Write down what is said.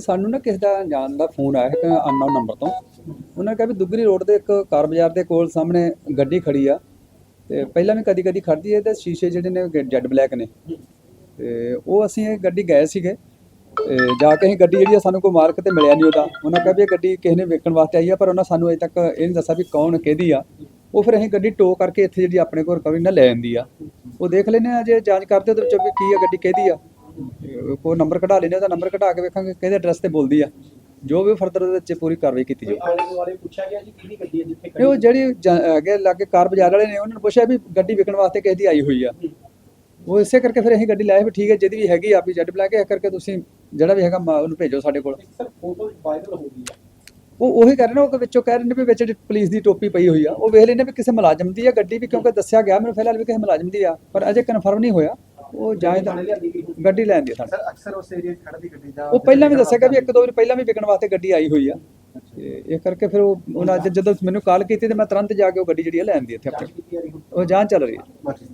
ਸਾਨੂੰ ਨਾ ਕਿਸੇ ਦਾ ਜਾਣ ਦਾ ਫੋਨ ਆਇਆ ਹੈ ਅਨਨੋਨ ਨੰਬਰ ਤੋਂ। ਉਹਨਾਂ ਨੇ ਕਿਹਾ ਵੀ ਦੁੱਗਰੀ ਰੋਡ ਦੇ ਇੱਕ ਕਾਰ ਬਾਜ਼ਾਰ ਦੇ ਕੋਲ ਸਾਹਮਣੇ ਗੱਡੀ ਖੜੀ ਆ। ਤੇ ਪਹਿਲਾਂ ਵੀ ਕਦੀ ਕਦੀ ਖੜਦੀ ਹੈ ਤੇ ਸ਼ੀਸ਼ੇ ਜਿਹੜੇ ਨੇ ਜੈਡ ਬਲੈਕ ਨੇ। ਤੇ ਉਹ ਅਸੀਂ ਇਹ ਗੱਡੀ ਗਏ ਸੀਗੇ। ਤੇ ਜਾ ਕੇ ਅਸੀਂ ਗੱਡੀ ਜਿਹੜੀ ਆ ਸਾਨੂੰ ਕੋਈ ਮਾਰਕ ਤੇ ਮਿਲਿਆ ਨਹੀਂ ਉਹਦਾ। ਉਹਨਾਂ ਕਿਹਾ ਵੀ ਇਹ ਗੱਡੀ ਕਿਸੇ ਨੇ ਵੇਖਣ ਵਾਸਤੇ ਆਈ ਆ, ਪਰ ਉਹਨਾਂ ਸਾਨੂੰ ਅਜੇ ਤੱਕ ਇਹ ਨਹੀਂ ਦੱਸਿਆ ਵੀ ਕੌਣ ਕਿਹਦੀ ਆ। ਉਹ ਫਿਰ ਅਸੀਂ ਗੱਡੀ ਟੋ ਕਰਕੇ ਇੱਥੇ ਜਿਹੜੀ ਆਪਣੇ ਕੋਲ ਰਿਕਵਰੀ ਨਾਲ ਲੈ ਜਾਂਦੀ ਆ। ਉਹ ਦੇਖ ਲੈਨੇ ਆ, ਜੇ ਜਾਂਚ ਕਰਦੇ ਉਹਦੇ ਵਿੱਚੋਂ ਵੀ ਕੀ ਆ, ਗੱਡੀ ਕਿਹਦੀ ਆ। ਕੋਈ ਨੰਬਰ ਕਢਾ ਲੈਨੇ ਉਹਦਾ ਨੰਬਰ ਕਢਾ ਕੇ ਵੇਖਾਂਗੇ ਕਿਹਦੇ ਐਡਰੈਸ ਤੇ ਬੋਲਦੀ ਆ। ਜੋ ਵੀ ਫਰਦਰ ਉਹਦੇ ਵਿੱਚ ਪੂਰੀ ਕਾਰਵਾਈ ਕੀਤੀ ਜਾਊ। ਆਲੇ ਦੁਆਲੇ ਪੁੱਛਿਆ ਗਿਆ ਜੀ ਕਿਹਦੀ ਗੱਡੀ ਹੈ ਜਿੱਥੇ ਇਹ ਉਹ ਜਿਹੜੀ ਜਾਂ- ਅੱਗੇ ਲਾਗੇ ਕਾਰ ਬਾਜ਼ਾਰ ਵਾਲੇ ਨੇ ਉਹਨਾਂ ਨੂੰ ਪੁੱਛਿਆ ਵੀ ਗੱਡੀ ਵਿਕਣ ਵਾਸਤੇ ਕਿਸੇ ਦੀ ਆਈ ਹੋਈ ਆ। ਉਹ ਇਸੇ ਕਰਕੇ ਫਿਰ ਅਸੀਂ ਗੱਡੀ ਲਾਇਆ ਵੀ ਠੀਕ ਹੈ ਜਿਹਦੀ ਵੀ ਹੈਗੀ ਆ ਵੀ ਜੱਡ ਬਲੈਕ ਇਹ ਕਰਕੇ ਤੁਸੀਂ ਜਿਹੜਾ ਵੀ ਹੈਗਾ ਮ- ਉਹਨੂੰ ਭੇਜੋ ਸਾਡੇ ਕੋਲ। ਸਰ ਫੋਟੋ ਵਾਇਰਲ ਹੋ ਗਈ ਹੈ ਉਹ ਉਹੀ ਕਰ ਰਹੇ ਨੇ ਉਹ ਵਿੱਚੋਂ ਕਹਿ ਰਹੇ ਨੇ ਵੀ ਵਿੱਚ ਜਿਹੜੀ ਪੁਲਿਸ ਦੀ ਟੋਪੀ ਪਈ ਹੋਈ ਆ। ਉਹ ਵੇਖ ਲੈਨੇ ਵੀ ਕਿਸੇ ਮੁਲਾਜ਼ਮ ਦੀ ਆ ਗੱਡੀ ਵੀ ਕਿਉਂਕਿ ਦੱਸਿਆ ਗਿਆ ਮੈਨੂੰ ਫਿਲਹਾਲ ਵੀ ਕਿਸੇ ਮੁਲਾਜ਼ਮ ਦੀ ਆ ਪਰ ਅਜੇ ਕਨਫਰਮ ਨਹੀਂ ਹੋਇਆ। ਉਹ ਦਾ ਹੋਈ। ਗੱਡੀ ਲੈਣ ਦੀ ਸਰ ਅਕਸਰ ਉਸ ਏਰੀਆ 'ਚ ਖੜਦੀ ਗੱਡੀ ਜਾਂ ਉਹ ਪਹਿਲਾਂ ਵੀ ਦੱਸਿਆ ਗਿਆ ਵੀ ਇੱਕ ਦੋ ਵਾਰ ਪਹਿਲਾਂ ਵੀ ਵਿਕਣ ਵਾਸਤੇ ਗੱਡੀ ਆਈ ਹੋਈ ਆ। ਇਹ ਕਰਕੇ ਫਿਰ ਉਹ ਉਹਨਾਂ ਅੱਜ ਜਦੋਂ ਮੈਨੂੰ ਕਾਲ ਕੀਤੀ ਤੇ ਮੈਂ ਤੁਰੰਤ ਜਾ ਕੇ ਉਹ ਗੱਡੀ ਜਿਹੜੀ ਆ ਲੈਣ ਦੀ ਇੱਥੇ ਆਪਣੇ। ਉਹ ਜਾਂਚ ਚੱਲ ਰਹੀ ਹੈ